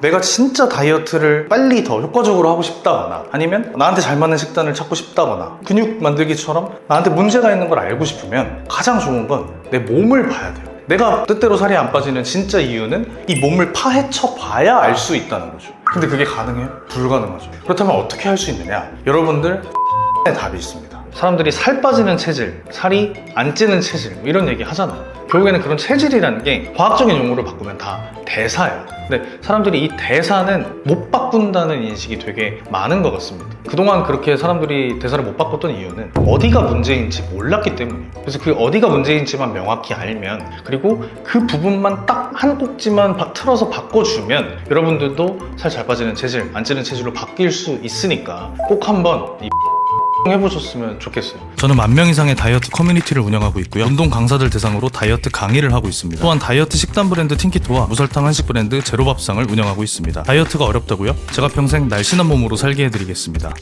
내가 진짜 다이어트를 빨리 더 효과적으로 하고 싶다거나 아니면 나한테 잘 맞는 식단을 찾고 싶다거나 근육 만들기처럼 나한테 문제가 있는 걸 알고 싶으면 가장 좋은 건 내 몸을 봐야 돼요. 내가 뜻대로 살이 안 빠지는 진짜 이유는 이 몸을 파헤쳐 봐야 알 수 있다는 거죠. 근데 그게 가능해요? 불가능하죠. 그렇다면 어떻게 할 수 있느냐? 여러분들 의 답이 있습니다. 사람들이 살 빠지는 체질, 살이 안 찌는 체질 뭐 이런 얘기 하잖아요. 결국에는 그런 체질이라는 게 과학적인 용어로 바꾸면 다 대사예요. 근데 사람들이 이 대사는 못 바꾼다는 인식이 되게 많은 것 같습니다. 그동안 그렇게 사람들이 대사를 못 바꿨던 이유는 어디가 문제인지 몰랐기 때문이에요. 그래서 그 어디가 문제인지만 명확히 알면 그리고 그 부분만 딱 한 꼭지만 바- 틀어서 바꿔주면 여러분들도 살 잘 빠지는 체질, 안 찌는 체질로 바뀔 수 있으니까 꼭 한번 이 해보셨으면 좋겠어요. 저는 만 명 이상의 다이어트 커뮤니티를 운영하고 있고요. 운동 강사들 대상으로 다이어트 강의를 하고 있습니다. 또한 다이어트 식단 브랜드 틴키토와 무설탕 한식 브랜드 제로밥상을 운영하고 있습니다. 다이어트가 어렵다고요? 제가 평생 날씬한 몸으로 살게 해드리겠습니다.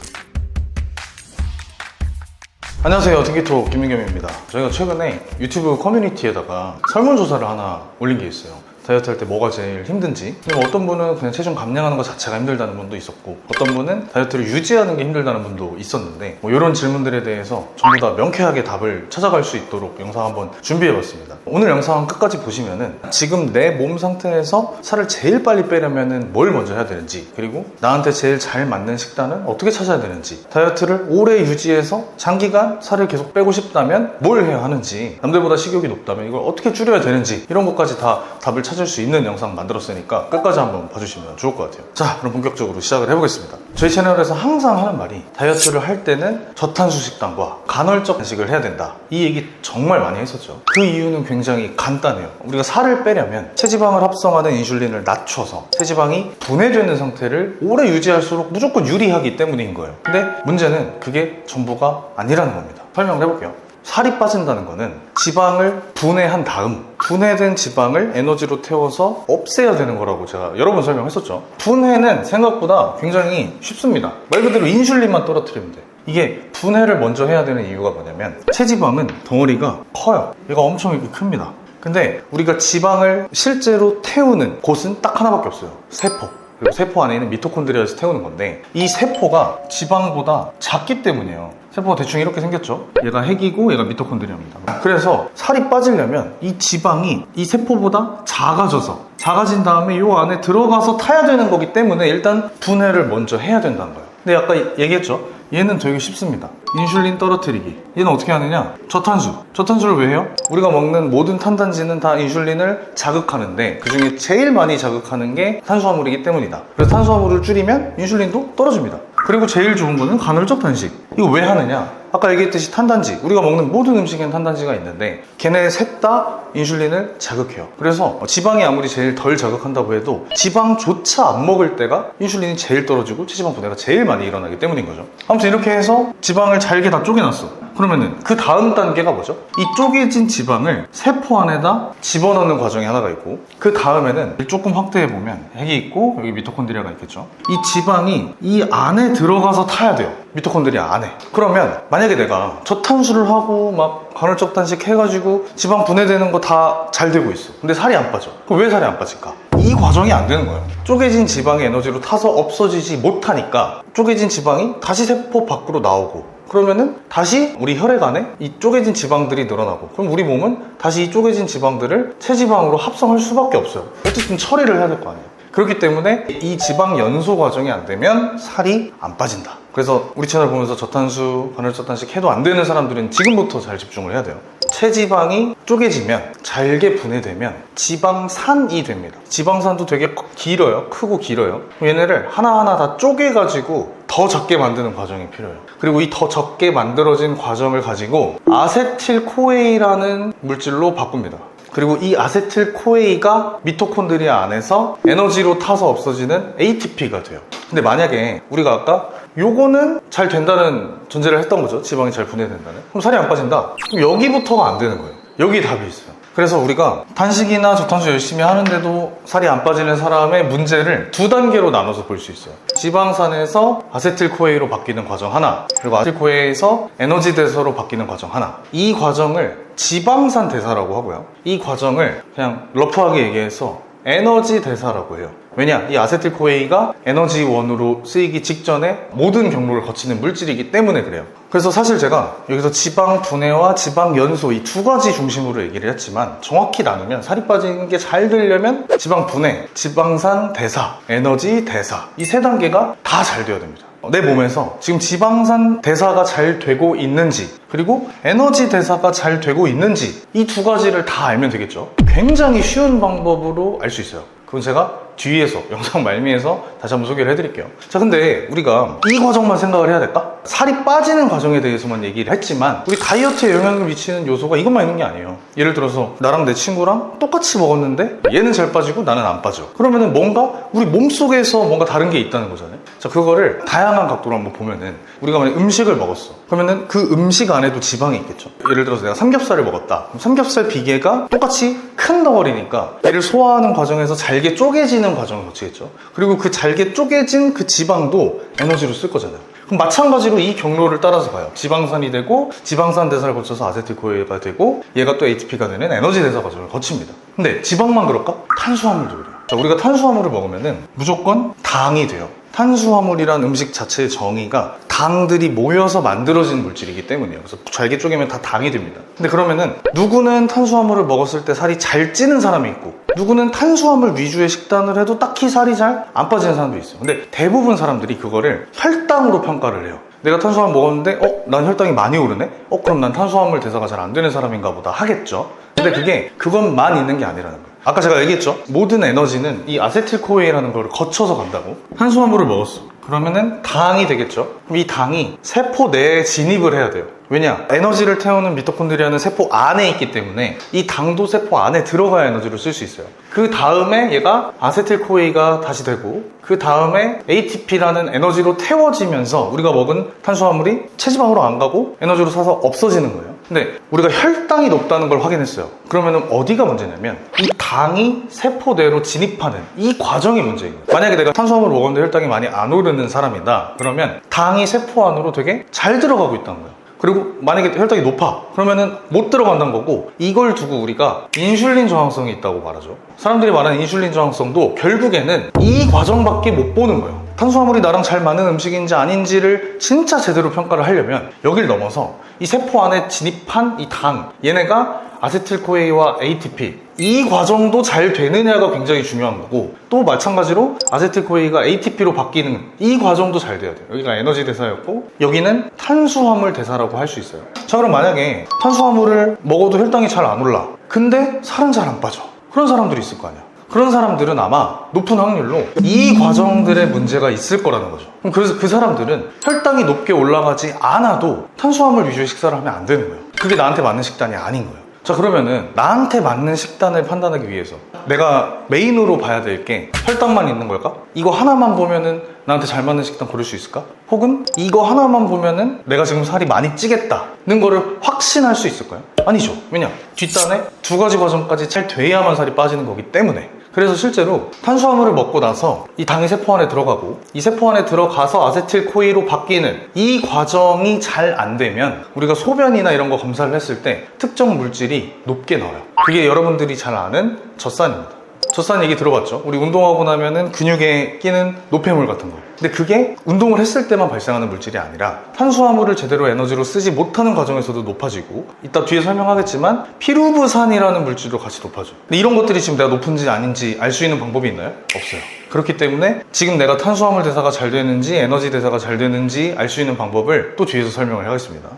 안녕하세요. 딩기토 김민겸입니다. 저희가 최근에 유튜브 커뮤니티에다가 설문조사를 하나 올린 게 있어요. 다이어트 할 때 뭐가 제일 힘든지. 근데 뭐 어떤 분은 그냥 체중 감량하는 것 자체가 힘들다는 분도 있었고, 어떤 분은 다이어트를 유지하는 게 힘들다는 분도 있었는데, 뭐 이런 질문들에 대해서 전부 다 명쾌하게 답을 찾아갈 수 있도록 영상 한번 준비해봤습니다. 오늘 영상 끝까지 보시면은 지금 내 몸 상태에서 살을 제일 빨리 빼려면은 뭘 먼저 해야 되는지, 그리고 나한테 제일 잘 맞는 식단은 어떻게 찾아야 되는지, 다이어트를 오래 유지해서 장기간 살을 계속 빼고 싶다면 뭘 해야 하는지, 남들보다 식욕이 높다면 이걸 어떻게 줄여야 되는지, 이런 것까지 다 답을 찾을 수 있는 영상 만들었으니까 끝까지 한번 봐주시면 좋을 것 같아요. 자, 그럼 본격적으로 시작을 해보겠습니다. 저희 채널에서 항상 하는 말이 다이어트를 할 때는 저탄수 식단과 간헐적 단식을 해야 된다. 이 얘기 정말 많이 했었죠. 그 이유는 굉장히 간단해요. 우리가 살을 빼려면 체지방을 합성하는 인슐린을 낮춰서 체지방이 분해되는 상태를 오래 유지할수록 무조건 유리하기 때문인 거예요. 근데 문제는 그게 전부가 아니라는 겁니다. 설명을 해볼게요. 살이 빠진다는 거는 지방을 분해한 다음 분해된 지방을 에너지로 태워서 없애야 되는 거라고 제가 여러 번 설명했었죠. 분해는 생각보다 굉장히 쉽습니다. 말 그대로 인슐린만 떨어뜨리면 돼. 이게 분해를 먼저 해야 되는 이유가 뭐냐면 체지방은 덩어리가 커요. 얘가 엄청 이렇게 큽니다. 근데 우리가 지방을 실제로 태우는 곳은 딱 하나밖에 없어요. 세포. 그리고 세포 안에 있는 미토콘드리아에서 태우는 건데 이 세포가 지방보다 작기 때문이에요. 세포가 대충 이렇게 생겼죠? 얘가 핵이고 얘가 미토콘드리아입니다. 그래서 살이 빠지려면 이 지방이 이 세포보다 작아져서 작아진 다음에 이 안에 들어가서 타야 되는 거기 때문에 일단 분해를 먼저 해야 된다는 거예요. 근데 아까 얘기했죠? 얘는 되게 쉽습니다. 인슐린 떨어뜨리기. 얘는 어떻게 하느냐? 저탄수. 저탄수를 왜 해요? 우리가 먹는 모든 탄단지는 다 인슐린을 자극하는데 그 중에 제일 많이 자극하는 게 탄수화물이기 때문이다. 그래서 탄수화물을 줄이면 인슐린도 떨어집니다. 그리고 제일 좋은 거는 간헐적 단식. 이거 왜 하느냐? 아까 얘기했듯이 탄단지. 우리가 먹는 모든 음식에는 탄단지가 있는데 걔네 셋 다 인슐린을 자극해요. 그래서 지방이 아무리 제일 덜 자극한다고 해도 지방조차 안 먹을 때가 인슐린이 제일 떨어지고 체지방 분해가 제일 많이 일어나기 때문인 거죠. 아무튼 이렇게 해서 지방을 잘게 다 쪼개놨어. 그러면은 그 다음 단계가 뭐죠? 이 쪼개진 지방을 세포 안에다 집어넣는 과정이 하나가 있고 그 다음에는 조금 확대해 보면 핵이 있고 여기 미토콘드리아가 있겠죠. 이 지방이 이 안에 들어가서 타야 돼요. 미토콘드리아 안에. 그러면 만약에 내가 저탄수를 하고 막 간헐적 단식 해가지고 지방 분해되는 거 다 잘 되고 있어. 근데 살이 안 빠져. 그럼 왜 살이 안 빠질까? 이 과정이 안 되는 거예요. 쪼개진 지방의 에너지로 타서 없어지지 못하니까 쪼개진 지방이 다시 세포 밖으로 나오고 그러면은 다시 우리 혈액 안에 이 쪼개진 지방들이 늘어나고 그럼 우리 몸은 다시 이 쪼개진 지방들을 체지방으로 합성할 수밖에 없어요. 어쨌든 처리를 해야 될 거 아니에요. 그렇기 때문에 이 지방 연소 과정이 안 되면 살이 안 빠진다. 그래서 우리 채널 보면서 저탄수, 단식 해도 안 되는 사람들은 지금부터 잘 집중을 해야 돼요. 체지방이 쪼개지면 잘게 분해되면 지방산이 됩니다. 지방산도 되게 길어요. 크고 길어요. 얘네를 하나하나 다 쪼개가지고 더 적게 만드는 과정이 필요해요. 그리고 이 더 적게 만들어진 과정을 가지고 아세틸코에이라는 물질로 바꿉니다. 그리고 이 아세틸코에이가 미토콘드리아 안에서 에너지로 타서 없어지는 ATP가 돼요. 근데 만약에 우리가 아까 요거는 잘 된다는 전제를 했던 거죠. 지방이 잘 분해된다는. 그럼 살이 안 빠진다. 그럼 여기부터가 안 되는 거예요. 여기 답이 있어요. 그래서 우리가 단식이나 저탄수 열심히 하는데도 살이 안 빠지는 사람의 문제를 두 단계로 나눠서 볼 수 있어요. 지방산에서 아세틸코에이로 바뀌는 과정 하나, 그리고 아세틸코에이에서 에너지 대사로 바뀌는 과정 하나. 이 과정을 지방산 대사라고 하고요. 이 과정을 그냥 러프하게 얘기해서 에너지 대사라고 해요. 왜냐? 이 아세틸코에이가 에너지원으로 쓰이기 직전에 모든 경로를 거치는 물질이기 때문에 그래요. 그래서 사실 제가 여기서 지방 분해와 지방 연소 이 두 가지 중심으로 얘기를 했지만 정확히 나누면 살이 빠지는 게 잘 되려면 지방 분해, 지방산 대사, 에너지 대사 이 세 단계가 다잘 돼야 됩니다. 내 몸에서 지금 지방산 대사가 잘 되고 있는지 그리고 에너지 대사가 잘 되고 있는지 이 두 가지를 다 알면 되겠죠. 굉장히 쉬운 방법으로 알 수 있어요. 그건 제가 뒤에서 영상 말미에서 다시 한번 소개를 해드릴게요. 자, 근데 우리가 이 과정만 생각을 해야 될까? 살이 빠지는 과정에 대해서만 얘기를 했지만 우리 다이어트에 영향을 미치는 요소가 이것만 있는 게 아니에요. 예를 들어서 나랑 내 친구랑 똑같이 먹었는데 얘는 잘 빠지고 나는 안 빠져. 그러면은 뭔가 우리 몸 속에서 뭔가 다른 게 있다는 거잖아요. 자, 그거를 다양한 각도로 한번 보면은 우리가 만약 음식을 먹었어. 그러면은 그 음식 안에도 지방이 있겠죠. 예를 들어서 내가 삼겹살을 먹었다. 삼겹살 비계가 똑같이 큰 덩어리니까 얘를 소화하는 과정에서 잘게 쪼개지는 과정을 거치겠죠. 그리고 그 잘게 쪼개진 그 지방도 에너지로 쓸 거잖아요. 그럼 마찬가지로 이 경로를 따라서 가요. 지방산이 되고 지방산 대사를 거쳐서 아세틸코에가 되고 얘가 또 ATP가 되는 에너지 대사 과정을 거칩니다. 근데 지방만 그럴까? 탄수화물도 그래요. 자, 우리가 탄수화물을 먹으면은 무조건 당이 돼요. 탄수화물이란 음식 자체의 정의가 당들이 모여서 만들어진 물질이기 때문이에요. 그래서 잘게 쪼개면 다 당이 됩니다. 근데 그러면은 누구는 탄수화물을 먹었을 때 살이 잘 찌는 사람이 있고 누구는 탄수화물 위주의 식단을 해도 딱히 살이 잘 안 빠지는 사람도 있어요. 근데 대부분 사람들이 그거를 혈당으로 평가를 해요. 내가 탄수화물 먹었는데 어? 난 혈당이 많이 오르네? 어? 그럼 난 탄수화물 대사가 잘 안 되는 사람인가 보다 하겠죠. 근데 그게 그것만 있는 게 아니라는 거예요. 아까 제가 얘기했죠. 모든 에너지는 이 아세틸코에이라는 걸 거쳐서 간다고. 탄수화물을 먹었어. 그러면은 당이 되겠죠. 그럼 이 당이 세포 내에 진입을 해야 돼요. 왜냐? 에너지를 태우는 미토콘드리아는 세포 안에 있기 때문에 이 당도 세포 안에 들어가야 에너지를 쓸 수 있어요. 그 다음에 얘가 아세틸코에이가 다시 되고 그 다음에 ATP라는 에너지로 태워지면서 우리가 먹은 탄수화물이 체지방으로 안 가고 에너지로 사서 없어지는 거예요. 근데 우리가 혈당이 높다는 걸 확인했어요. 그러면 어디가 문제냐면 이 당이 세포 내로 진입하는 이 과정이 문제예요. 만약에 내가 탄수화물을 먹었는데 혈당이 많이 안 오르는 사람이다. 그러면 당이 세포 안으로 되게 잘 들어가고 있다는 거예요. 그리고 만약에 혈당이 높아 그러면은 못 들어간다는 거고 이걸 두고 우리가 인슐린 저항성이 있다고 말하죠. 사람들이 말하는 인슐린 저항성도 결국에는 이 과정밖에 못 보는 거예요. 탄수화물이 나랑 잘 맞는 음식인지 아닌지를 진짜 제대로 평가를 하려면 여길 넘어서 이 세포 안에 진입한 이 당 얘네가 아세틸코에이와 ATP 이 과정도 잘 되느냐가 굉장히 중요한 거고 또 마찬가지로 아세틸코에이가 ATP로 바뀌는 이 과정도 잘 돼야 돼요 여기가 에너지 대사였고 여기는 탄수화물 대사라고 할 수 있어요 자 그럼 만약에 탄수화물을 먹어도 혈당이 잘 안 올라 근데 살은 잘 안 빠져 그런 사람들이 있을 거 아니야 그런 사람들은 아마 높은 확률로 이 과정들의 문제가 있을 거라는 거죠. 그래서 그 사람들은 혈당이 높게 올라가지 않아도 탄수화물 위주의 식사를 하면 안 되는 거예요. 그게 나한테 맞는 식단이 아닌 거예요. 자 그러면은 나한테 맞는 식단을 판단하기 위해서 내가 메인으로 봐야 될 게 혈당만 있는 걸까? 이거 하나만 보면은 나한테 잘 맞는 식단 고를 수 있을까? 혹은 이거 하나만 보면은 내가 지금 살이 많이 찌겠다는 거를 확신할 수 있을까요? 아니죠. 왜냐? 뒷단에 두 가지 과정까지 잘 돼야만 살이 빠지는 거기 때문에 그래서 실제로 탄수화물을 먹고 나서 이 당이 세포 안에 들어가고 이 세포 안에 들어가서 아세틸 코이로 바뀌는 이 과정이 잘 안 되면 우리가 소변이나 이런 거 검사를 했을 때 특정 물질이 높게 나와요. 그게 여러분들이 잘 아는 젖산입니다. 젖산 얘기 들어봤죠? 우리 운동하고 나면은 근육에 끼는 노폐물 같은 거. 근데 그게 운동을 했을 때만 발생하는 물질이 아니라 탄수화물을 제대로 에너지로 쓰지 못하는 과정에서도 높아지고 이따 뒤에 설명하겠지만 피루브산이라는 물질도 같이 높아져요. 근데 이런 것들이 지금 내가 높은지 아닌지 알 수 있는 방법이 있나요? 없어요. 그렇기 때문에 지금 내가 탄수화물 대사가 잘 되는지 에너지 대사가 잘 되는지 알 수 있는 방법을 또 뒤에서 설명을 하겠습니다.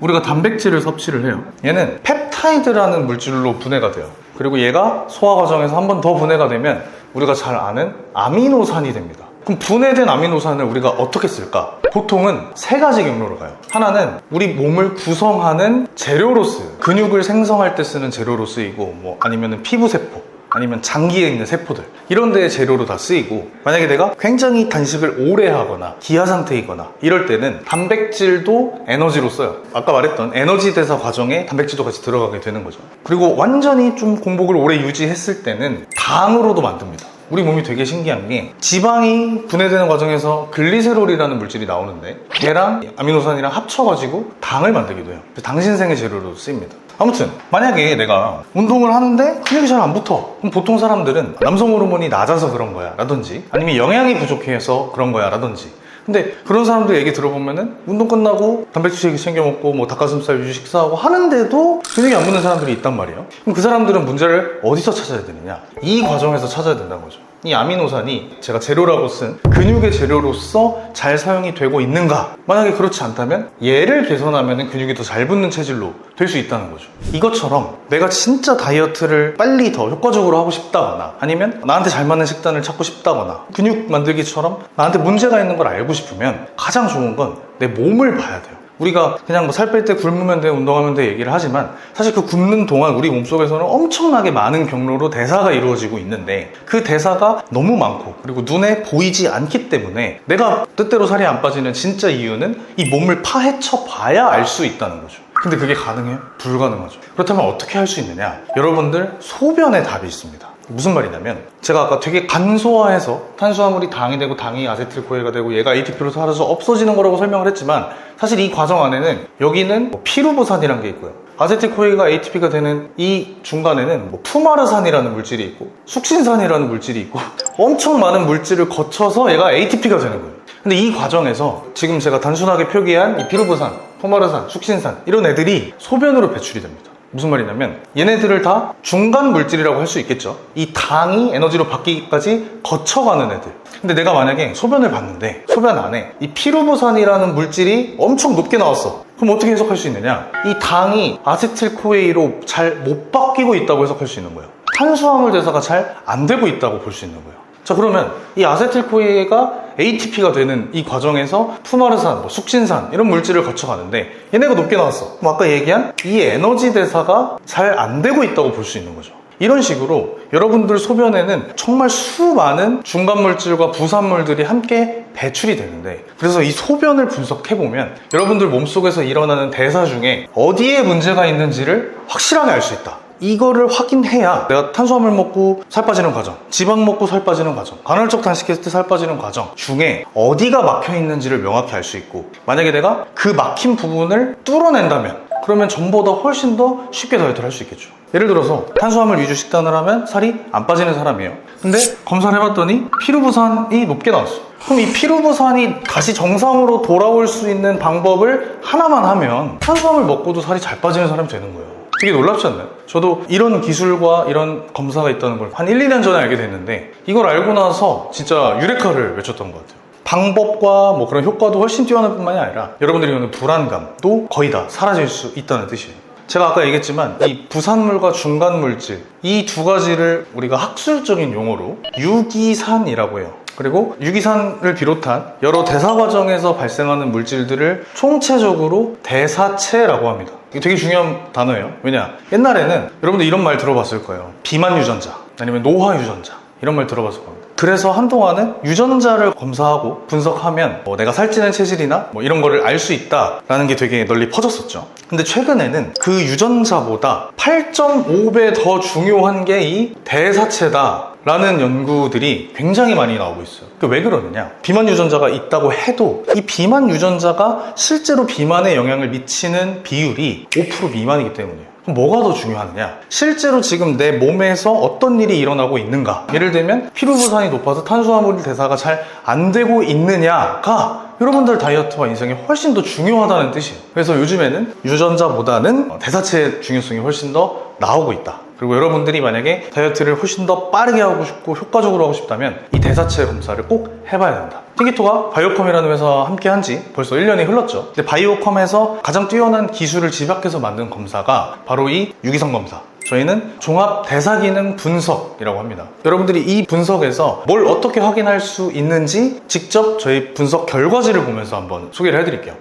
우리가 단백질을 섭취를 해요. 얘는 펩타이드라는 물질로 분해가 돼요. 그리고 얘가 소화 과정에서 한 번 더 분해가 되면 우리가 잘 아는 아미노산이 됩니다. 그럼 분해된 아미노산을 우리가 어떻게 쓸까? 보통은 세 가지 경로로 가요. 하나는 우리 몸을 구성하는 재료로 쓰여요. 근육을 생성할 때 쓰는 재료로 쓰이고, 뭐 아니면 피부 세포, 아니면 장기에 있는 세포들 이런 데의 재료로 다 쓰이고 만약에 내가 굉장히 단식을 오래 하거나 기아 상태이거나 이럴 때는 단백질도 에너지로 써요 아까 말했던 에너지 대사 과정에 단백질도 같이 들어가게 되는 거죠 그리고 완전히 좀 공복을 오래 유지했을 때는 당으로도 만듭니다 우리 몸이 되게 신기한 게 지방이 분해되는 과정에서 글리세롤이라는 물질이 나오는데 걔랑 아미노산이랑 합쳐가지고 당을 만들기도 해요. 당신생의 재료로 쓰입니다. 아무튼 만약에 내가 운동을 하는데 근육이 잘 안 붙어. 그럼 보통 사람들은 남성 호르몬이 낮아서 그런 거야 라든지 아니면 영양이 부족해서 그런 거야 라든지. 근데 그런 사람들 얘기 들어보면은 운동 끝나고 단백질 챙겨 먹고 뭐 닭가슴살 위주 식사하고 하는데도 근육이 안 붙는 사람들이 있단 말이에요. 그럼 그 사람들은 문제를 어디서 찾아야 되느냐? 이 과정에서 찾아야 된다는 거죠 이 아미노산이 제가 재료라고 쓴 근육의 재료로서 잘 사용이 되고 있는가? 만약에 그렇지 않다면 얘를 개선하면 근육이 더 잘 붙는 체질로 될 수 있다는 거죠. 이것처럼 내가 진짜 다이어트를 빨리 더 효과적으로 하고 싶다거나 아니면 나한테 잘 맞는 식단을 찾고 싶다거나 근육 만들기처럼 나한테 문제가 있는 걸 알고 싶으면 가장 좋은 건 내 몸을 봐야 돼요. 우리가 그냥 뭐 살 뺄 때 굶으면 돼, 운동하면 돼 얘기를 하지만 사실 그 굶는 동안 우리 몸속에서는 엄청나게 많은 경로로 대사가 이루어지고 있는데 그 대사가 너무 많고 그리고 눈에 보이지 않기 때문에 내가 뜻대로 살이 안 빠지는 진짜 이유는 이 몸을 파헤쳐 봐야 알 수 있다는 거죠. 근데 그게 가능해요? 불가능하죠. 그렇다면 어떻게 할 수 있느냐? 여러분들 소변에 답이 있습니다. 무슨 말이냐면 제가 아까 되게 간소화해서 탄수화물이 당이 되고 당이 아세틸코에가 되고 얘가 ATP로 사라져 없어지는 거라고 설명을 했지만 사실 이 과정 안에는 여기는 뭐 피루부산이라는 게 있고요. 아세틸코에가 ATP가 되는 이 중간에는 뭐 푸마르산이라는 물질이 있고 숙신산이라는 물질이 있고 엄청 많은 물질을 거쳐서 얘가 ATP가 되는 거예요. 근데 이 과정에서 지금 제가 단순하게 표기한 이 피루부산, 포마르산, 숙신산 이런 애들이 소변으로 배출이 됩니다. 무슨 말이냐면 얘네들을 다 중간 물질이라고 할 수 있겠죠. 이 당이 에너지로 바뀌기까지 거쳐가는 애들. 근데 내가 만약에 소변을 봤는데 소변 안에 이 피루부산이라는 물질이 엄청 높게 나왔어. 그럼 어떻게 해석할 수 있느냐? 이 당이 아세틸코에이로 잘 못 바뀌고 있다고 해석할 수 있는 거예요. 탄수화물 대사가 잘 안 되고 있다고 볼 수 있는 거예요. 자 그러면 이 아세틸코에가 ATP가 되는 이 과정에서 푸마르산, 뭐 숙신산 이런 물질을 거쳐가는데 얘네가 높게 나왔어. 그럼 아까 얘기한 이 에너지 대사가 잘 안 되고 있다고 볼 수 있는 거죠. 이런 식으로 여러분들 소변에는 정말 수많은 중간 물질과 부산물들이 함께 배출이 되는데 그래서 이 소변을 분석해 보면 여러분들 몸속에서 일어나는 대사 중에 어디에 문제가 있는지를 확실하게 알 수 있다. 이거를 확인해야 내가 탄수화물 먹고 살 빠지는 과정, 지방 먹고 살 빠지는 과정, 간헐적 단식했을 때 살 빠지는 과정 중에 어디가 막혀 있는지를 명확히 알 수 있고 만약에 내가 그 막힌 부분을 뚫어낸다면 그러면 전보다 훨씬 더 쉽게 다이어트를 할 수 있겠죠. 예를 들어서 탄수화물 위주 식단을 하면 살이 안 빠지는 사람이에요. 근데 검사를 해봤더니 피루부산이 높게 나왔어. 그럼 이 피루부산이 다시 정상으로 돌아올 수 있는 방법을 하나만 하면 탄수화물 먹고도 살이 잘 빠지는 사람이 되는 거예요. 되게 놀랍지 않나요? 저도 이런 기술과 이런 검사가 있다는 걸 한 1, 2년 전에 알게 됐는데 이걸 알고 나서 진짜 유레카를 외쳤던 것 같아요. 방법과 뭐 그런 효과도 훨씬 뛰어날 뿐만이 아니라 여러분들이 오는 불안감도 거의 다 사라질 수 있다는 뜻이에요. 제가 아까 얘기했지만 이 부산물과 중간물질 이 두 가지를 우리가 학술적인 용어로 유기산이라고 해요. 그리고 유기산을 비롯한 여러 대사 과정에서 발생하는 물질들을 총체적으로 대사체라고 합니다. 이게 되게 중요한 단어예요. 왜냐? 옛날에는 여러분들 이런 말 들어봤을 거예요. 비만 유전자 아니면 노화 유전자 이런 말 들어봤을 겁니다. 그래서 한동안은 유전자를 검사하고 분석하면 뭐 내가 살찌는 체질이나 뭐 이런 거를 알 수 있다라는 게 되게 널리 퍼졌었죠. 근데 최근에는 그 유전자보다 8.5배 더 중요한 게 이 대사체다. 라는 연구들이 굉장히 많이 나오고 있어요. 그왜 그러느냐? 비만 유전자가 있다고 해도 이 비만 유전자가 실제로 비만에 영향을 미치는 비율이 5% 미만이기 때문이에요. 그럼 뭐가 더 중요하느냐? 실제로 지금 내 몸에서 어떤 일이 일어나고 있는가? 예를 들면 피루부산이 높아서 탄수화물 대사가 잘 안 되고 있느냐가 여러분들 다이어트와 인생에 훨씬 더 중요하다는 뜻이에요. 그래서 요즘에는 유전자보다는 대사체의 중요성이 훨씬 더 나오고 있다. 그리고 여러분들이 만약에 다이어트를 훨씬 더 빠르게 하고 싶고 효과적으로 하고 싶다면 이 대사체 검사를 꼭 해봐야 된다. 팅기토가 바이오컴이라는 회사와 함께 한 지 벌써 1년이 흘렀죠. 근데 바이오컴에서 가장 뛰어난 기술을 집약해서 만든 검사가 바로 이 유기성 검사. 저희는 종합 대사 기능 분석이라고 합니다. 여러분들이 이 분석에서 뭘 어떻게 확인할 수 있는지 직접 저희 분석 결과지를 보면서 한번 소개를 해드릴게요.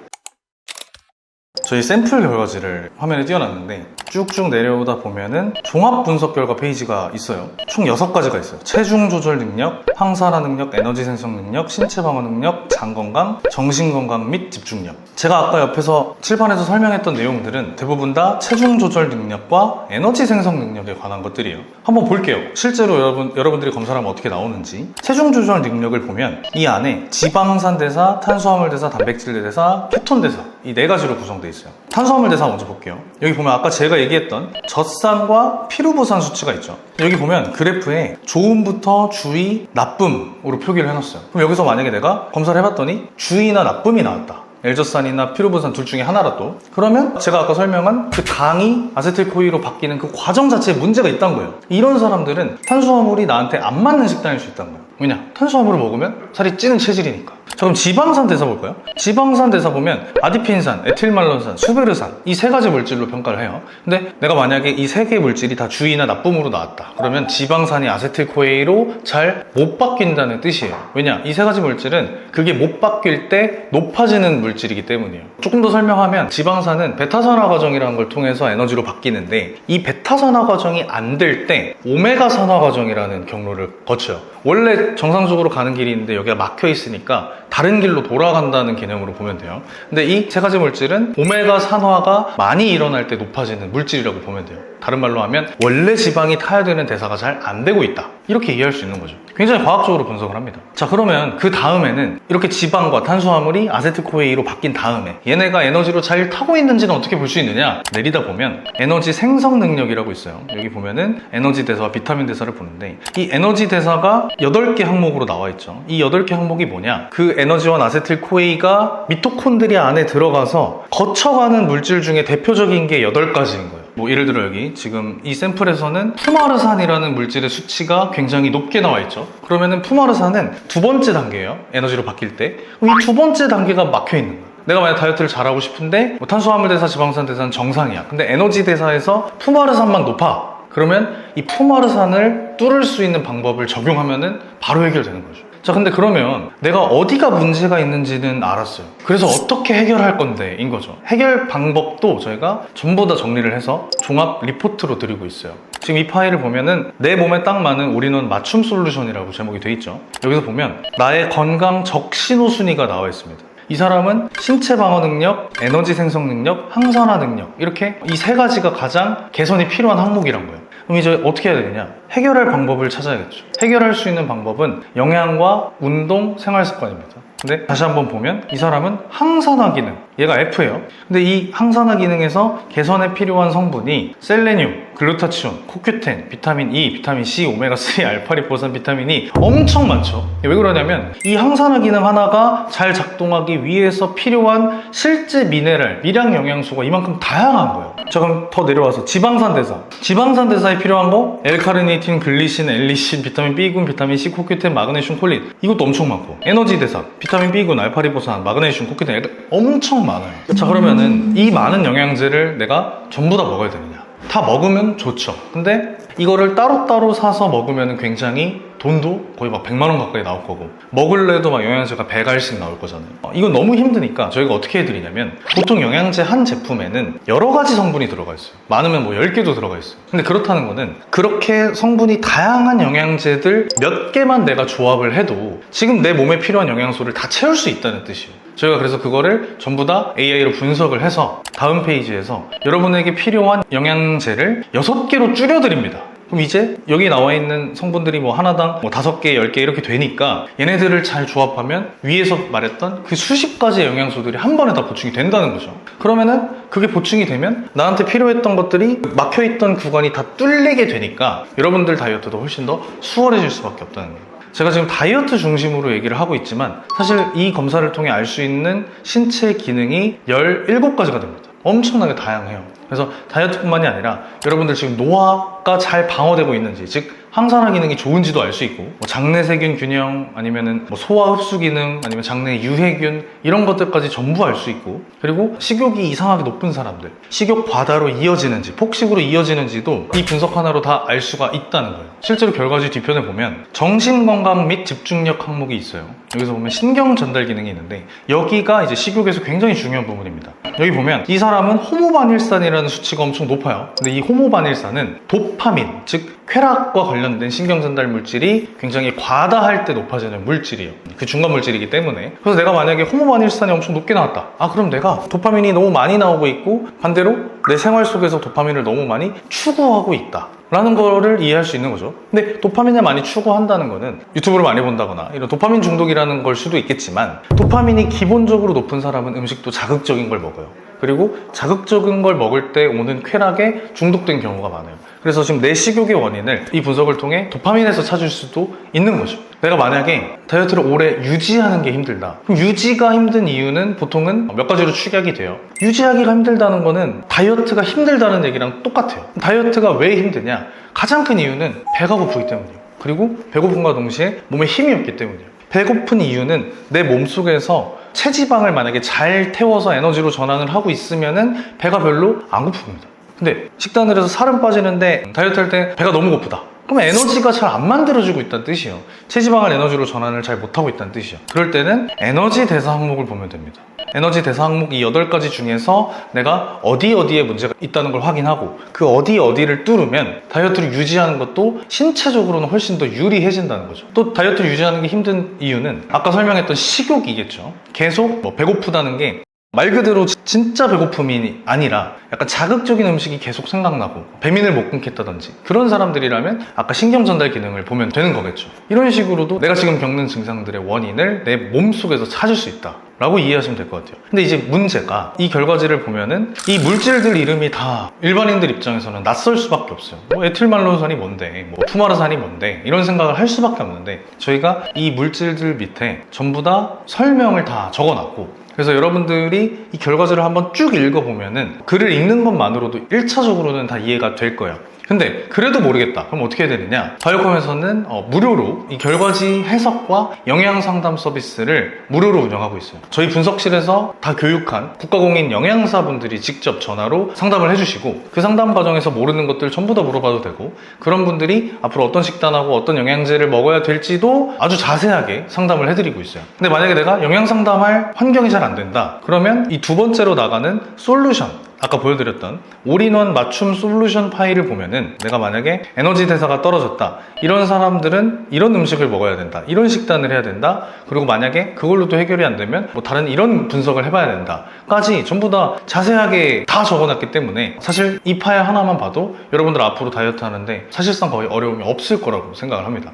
저희 샘플 결과지를 화면에 띄워놨는데 쭉쭉 내려오다 보면은 종합 분석 결과 페이지가 있어요. 총 6가지가 있어요. 체중 조절 능력, 항산화 능력, 에너지 생성 능력, 신체 방어 능력, 장 건강, 정신 건강 및 집중력. 제가 아까 옆에서 칠판에서 설명했던 내용들은 대부분 다 체중 조절 능력과 에너지 생성 능력에 관한 것들이에요. 한번 볼게요. 실제로 여러분, 여러분들이 검사를 하면 어떻게 나오는지. 체중 조절 능력을 보면 이 안에 지방산 대사, 탄수화물 대사, 단백질 대사, 케톤 대사 이 네 가지로 구성되어 있어요. 탄수화물 대사 먼저 볼게요. 여기 보면 아까 제가 얘기했던 젖산과 피루부산 수치가 있죠. 여기 보면 그래프에 좋음부터 주의, 나쁨으로 표기를 해놨어요. 그럼 여기서 만약에 내가 검사를 해봤더니 주의나 나쁨이 나왔다. 엘저산이나 피루분산 둘 중에 하나라도 그러면 제가 아까 설명한 그 당이 아세틸코이로 바뀌는 그 과정 자체에 문제가 있다는 거예요 이런 사람들은 탄수화물이 나한테 안 맞는 식단일 수 있다는 거예요 왜냐 탄수화물을 먹으면 살이 찌는 체질이니까 자 그럼 지방산 대사 볼까요? 지방산 대사 보면 아디핀산, 에틸말론산, 수베르산 이 세 가지 물질로 평가를 해요. 근데 내가 만약에 이 세 개의 물질이 다 주의나 나쁨으로 나왔다. 그러면 지방산이 아세틸코이로 잘 못 바뀐다는 뜻이에요. 왜냐? 이 세 가지 물질은 그게 못 바뀔 때 높아지는 물질이기 때문이에요. 조금 더 설명하면 지방산은 베타산화 과정이라는 걸 통해서 에너지로 바뀌는데 이 베타산화 과정이 안 될 때 오메가 산화 과정이라는 경로를 거쳐요. 원래 정상적으로 가는 길이 있는데 여기가 막혀 있으니까 다른 길로 돌아간다는 개념으로 보면 돼요. 근데 이 세 가지 물질은 오메가 산화가 많이 일어날 때 높아지는 물질이라고 보면 돼요. 다른 말로 하면 원래 지방이 타야 되는 대사가 잘 안 되고 있다. 이렇게 이해할 수 있는 거죠. 굉장히 과학적으로 분석을 합니다. 자, 그러면 그 다음에는 이렇게 지방과 탄수화물이 아세트코에이로 바뀐 다음에 얘네가 에너지로 잘 타고 있는지는 어떻게 볼 수 있느냐? 내리다 보면 에너지 생성 능력이라고 있어요. 여기 보면은 에너지 대사와 비타민 대사를 보는데 이 에너지 대사가 8개 항목으로 나와 있죠. 이 8개 항목이 뭐냐? 그 에너지원 아세틸코에이가 미토콘드리아 안에 들어가서 거쳐가는 물질 중에 대표적인 게 8가지인 거예요. 뭐 예를 들어 여기 지금 이 샘플에서는 푸마르산이라는 물질의 수치가 굉장히 높게 나와 있죠. 그러면은 푸마르산은 두 번째 단계예요. 에너지로 바뀔 때. 이 두 번째 단계가 막혀 있는 거예요. 내가 만약 다이어트를 잘하고 싶은데 뭐 탄수화물 대사, 지방산 대사는 정상이야. 근데 에너지 대사에서 푸마르산만 높아. 그러면 이 푸마르산을 뚫을 수 있는 방법을 적용하면은 바로 해결되는 거죠. 자, 근데 그러면 내가 어디가 문제가 있는지는 알았어요. 그래서 어떻게 해결할 건데, 인 거죠. 해결 방법도 저희가 전부 다 정리를 해서 종합 리포트로 드리고 있어요. 지금 이 파일을 보면은 내 몸에 딱 맞는 올인원 맞춤 솔루션이라고 제목이 돼 있죠. 여기서 보면 나의 건강 적신호 순위가 나와 있습니다. 이 사람은 신체 방어 능력, 에너지 생성 능력, 항산화 능력 이렇게 이 세 가지가 가장 개선이 필요한 항목이란 거예요. 그럼 이제 어떻게 해야 되느냐? 해결할 방법을 찾아야겠죠. 해결할 수 있는 방법은 영양과 운동, 생활 습관입니다. 근데 다시 한번 보면 이 사람은 항산화 기능, 얘가 F예요. 근데 이 항산화 기능에서 개선에 필요한 성분이 셀레늄, 글루타치온, 코큐텐, 비타민 E, 비타민 C, 오메가3, 알파리포산, 비타민 E 엄청 많죠. 왜 그러냐면 이 항산화 기능 하나가 잘 작동하기 위해서 필요한 실제 미네랄, 미량 영양소가 이만큼 다양한 거예요. 자 그럼 더 내려와서 지방산 대사. 지방산 대사에 필요한 거 L카르니틴, 글리신, 엘리신, 비타민 B군, 비타민 C, 코큐텐, 마그네슘, 콜린 이것도 엄청 많고 에너지 대사, 비타민 B군, 알파리포산, 마그네슘, 이렇게 엄청 많아요. 자 그러면은 이 많은 영양제를 내가 전부 다 먹어야 되느냐? 다 먹으면 좋죠. 근데 이거를 따로따로 사서 먹으면 굉장히 돈도 거의 막 100만 원 가까이 나올 거고 먹을래도 막 영양제가 100알씩 나올 거잖아요. 어, 이건 너무 힘드니까 저희가 어떻게 해드리냐면 보통 영양제 한 제품에는 여러 가지 성분이 들어가 있어요. 많으면 뭐 10개도 들어가 있어요. 근데 그렇다는 거는 그렇게 성분이 다양한 영양제들 몇 개만 내가 조합을 해도 지금 내 몸에 필요한 영양소를 다 채울 수 있다는 뜻이에요. 저희가 그래서 그거를 전부 다 AI로 분석을 해서 다음 페이지에서 여러분에게 필요한 영양제를 6개로 줄여드립니다. 그럼 이제 여기 나와 있는 성분들이 뭐 하나당 뭐 다섯 개, 열 개 이렇게 되니까 얘네들을 잘 조합하면 위에서 말했던 그 수십 가지의 영양소들이 한 번에 다 보충이 된다는 거죠. 그러면은 그게 보충이 되면 나한테 필요했던 것들이 막혀있던 구간이 다 뚫리게 되니까 여러분들 다이어트도 훨씬 더 수월해질 수밖에 없다는 거예요. 제가 지금 다이어트 중심으로 얘기를 하고 있지만 사실 이 검사를 통해 알 수 있는 신체 기능이 17가지가 됩니다. 엄청나게 다양해요. 그래서 다이어트뿐만이 아니라 여러분들 지금 노화가 잘 방어되고 있는지 즉 항산화 기능이 좋은지도 알 수 있고 뭐 장내 세균 균형 아니면은 뭐 소화 흡수 기능 아니면 장내 유해균 이런 것들까지 전부 알 수 있고 그리고 식욕이 이상하게 높은 사람들 식욕 과다로 이어지는지 폭식으로 이어지는지도 이 분석 하나로 다 알 수가 있다는 거예요. 실제로 결과지 뒤편에 보면 정신 건강 및 집중력 항목이 있어요. 여기서 보면 신경 전달 기능이 있는데 여기가 이제 식욕에서 굉장히 중요한 부분입니다. 여기 보면 이 사람은 호모바닐산이라는 수치가 엄청 높아요. 근데 이 호모바닐산은 도파민 즉 쾌락과 관련된 신경 전달 물질이 굉장히 과다할 때 높아지는 물질이에요. 그 중간 물질이기 때문에. 그래서 내가 만약에 호모바닐산이 엄청 높게 나왔다. 아, 그럼 내가 도파민이 너무 많이 나오고 있고 반대로 내 생활 속에서 도파민을 너무 많이 추구하고 있다. 라는 거를 이해할 수 있는 거죠. 근데 도파민을 많이 추구한다는 거는 유튜브를 많이 본다거나 이런 도파민 중독이라는 걸 수도 있겠지만 도파민이 기본적으로 높은 사람은 음식도 자극적인 걸 먹어요. 그리고 자극적인 걸 먹을 때 오는 쾌락에 중독된 경우가 많아요. 그래서 지금 내 식욕의 원인을 이 분석을 통해 도파민에서 찾을 수도 있는 거죠. 내가 만약에 다이어트를 오래 유지하는 게 힘들다. 그럼 유지가 힘든 이유는 보통은 몇 가지로 축약이 돼요. 유지하기가 힘들다는 거는 다이어트가 힘들다는 얘기랑 똑같아요. 다이어트가 왜 힘드냐? 가장 큰 이유는 배가 고프기 때문이에요. 그리고 배고픔과 동시에 몸에 힘이 없기 때문이에요. 배고픈 이유는 내 몸속에서 체지방을 만약에 잘 태워서 에너지로 전환을 하고 있으면은 배가 별로 안 고픕니다. 근데 식단을 해서 살은 빠지는데 다이어트 할 때 배가 너무 고프다. 그럼 에너지가 잘 안 만들어지고 있다는 뜻이에요. 체지방을 에너지로 전환을 잘 못하고 있다는 뜻이에요. 그럴 때는 에너지 대사 항목을 보면 됩니다. 에너지 대사 항목 이 8가지 중에서 내가 어디 어디에 문제가 있다는 걸 확인하고 그 어디 어디를 뚫으면 다이어트를 유지하는 것도 신체적으로는 훨씬 더 유리해진다는 거죠. 또 다이어트를 유지하는 게 힘든 이유는 아까 설명했던 식욕이겠죠. 계속 뭐 배고프다는 게 말 그대로 지- 진짜 배고픔이 아니라 약간 자극적인 음식이 계속 생각나고 배민을 못 끊겠다든지 그런 사람들이라면 아까 신경 전달 기능을 보면 되는 거겠죠. 이런 식으로도 내가 지금 겪는 증상들의 원인을 내 몸속에서 찾을 수 있다. 라고 이해하시면 될 것 같아요. 근데 이제 문제가 이 결과지를 보면은 이 물질들 이름이 다 일반인들 입장에서는 낯설 수밖에 없어요. 뭐 에틸말론산이 뭔데, 뭐 푸마르산이 뭔데 이런 생각을 할 수밖에 없는데 저희가 이 물질들 밑에 전부 다 설명을 다 적어놨고 그래서 여러분들이 이 결과지를 한번 쭉 읽어보면은 글을 읽는 것만으로도 1차적으로는 다 이해가 될 거예요. 근데 그래도 모르겠다. 그럼 어떻게 해야 되느냐? 바이오컴에서는 어, 무료로 이 결과지 해석과 영양 상담 서비스를 무료로 운영하고 있어요. 저희 분석실에서 다 교육한 국가공인 영양사분들이 직접 전화로 상담을 해주시고 그 상담 과정에서 모르는 것들 전부 다 물어봐도 되고 그런 분들이 앞으로 어떤 식단하고 어떤 영양제를 먹어야 될지도 아주 자세하게 상담을 해드리고 있어요. 근데 만약에 내가 영양 상담할 환경이 잘 안 된다. 그러면 이 두 번째로 나가는 솔루션 아까 보여드렸던 올인원 맞춤 솔루션 파일을 보면은 내가 만약에 에너지 대사가 떨어졌다. 이런 사람들은 이런 음식을 먹어야 된다. 이런 식단을 해야 된다. 그리고 만약에 그걸로 도 해결이 안 되면 뭐 다른 이런 분석을 해봐야 된다 까지 전부 다 자세하게 다 적어놨기 때문에 사실 이 파일 하나만 봐도 여러분들 앞으로 다이어트 하는데 사실상 거의 어려움이 없을 거라고 생각을 합니다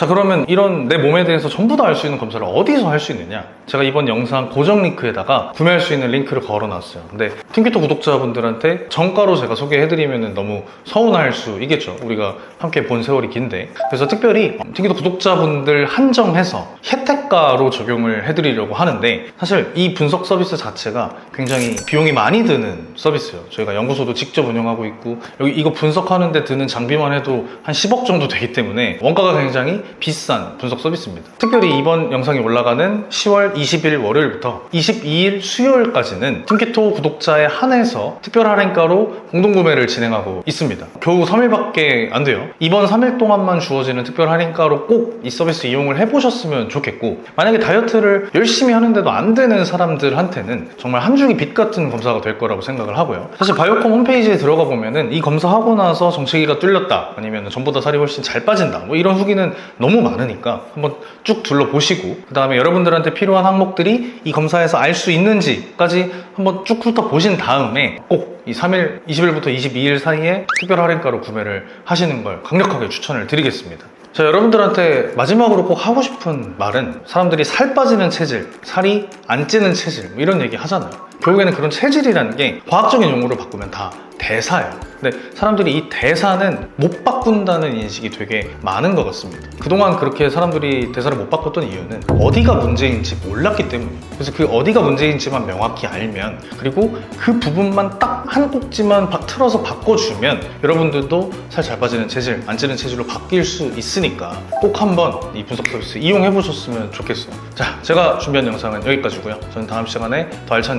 자 그러면 이런 내 몸에 대해서 전부 다 알 수 있는 검사를 어디서 할 수 있느냐? 제가 이번 영상 고정 링크에다가 구매할 수 있는 링크를 걸어놨어요. 근데 팀키토 구독자분들한테 정가로 제가 소개해드리면 너무 서운할 수 있겠죠? 우리가 함께 본 세월이 긴데 그래서 특별히 팀키토 구독자분들 한정해서 혜택가로 적용을 해드리려고 하는데 사실 이 분석 서비스 자체가 굉장히 비용이 많이 드는 서비스예요 저희가 연구소도 직접 운영하고 있고 여기 이거 분석하는데 드는 장비만 해도 한 10억 정도 되기 때문에 원가가 굉장히 비싼 분석 서비스입니다. 특별히 이번 영상이 올라가는 10월 20일 월요일부터 22일 수요일까지는 팀키토 구독자에 한해서 특별 할인가로 공동 구매를 진행하고 있습니다. 겨우 3일밖에 안 돼요. 이번 3일 동안만 주어지는 특별 할인가로 꼭 이 서비스 이용을 해보셨으면 좋겠고 만약에 다이어트를 열심히 하는데도 안 되는 사람들한테는 정말 한 줄기 빛 같은 검사가 될 거라고 생각을 하고요. 사실 바이오컴 홈페이지에 들어가 보면은 이 검사하고 나서 정체기가 뚫렸다 아니면 전보다 살이 훨씬 잘 빠진다 뭐 이런 후기는 너무 많으니까 한번 쭉 둘러보시고 그 다음에 여러분들한테 필요한 항목들이 이 검사에서 알 수 있는지까지 한번 쭉 훑어보신 다음에 꼭 이 3일, 20일부터 22일 사이에 특별 할인가로 구매를 하시는 걸 강력하게 추천을 드리겠습니다. 자, 여러분들한테 마지막으로 꼭 하고 싶은 말은 사람들이 살 빠지는 체질, 살이 안 찌는 체질, 뭐 이런 얘기 하잖아요. 결국에는 그런 체질이라는 게 과학적인 용어로 바꾸면 다 대사예요. 근데 사람들이 이 대사는 못 바꾼다는 인식이 되게 많은 것 같습니다. 그동안 그렇게 사람들이 대사를 못 바꿨던 이유는 어디가 문제인지 몰랐기 때문이에요. 그래서 그 어디가 문제인지만 명확히 알면 그리고 그 부분만 딱 한 꼭지만 바- 틀어서 바꿔주면 여러분들도 살 잘 빠지는 체질, 안 찌는 체질로 바뀔 수 있으니까 꼭 한번 이 분석 서비스 이용해 보셨으면 좋겠어요. 자, 제가 준비한 영상은 여기까지고요. 저는 다음 시간에 더 알찬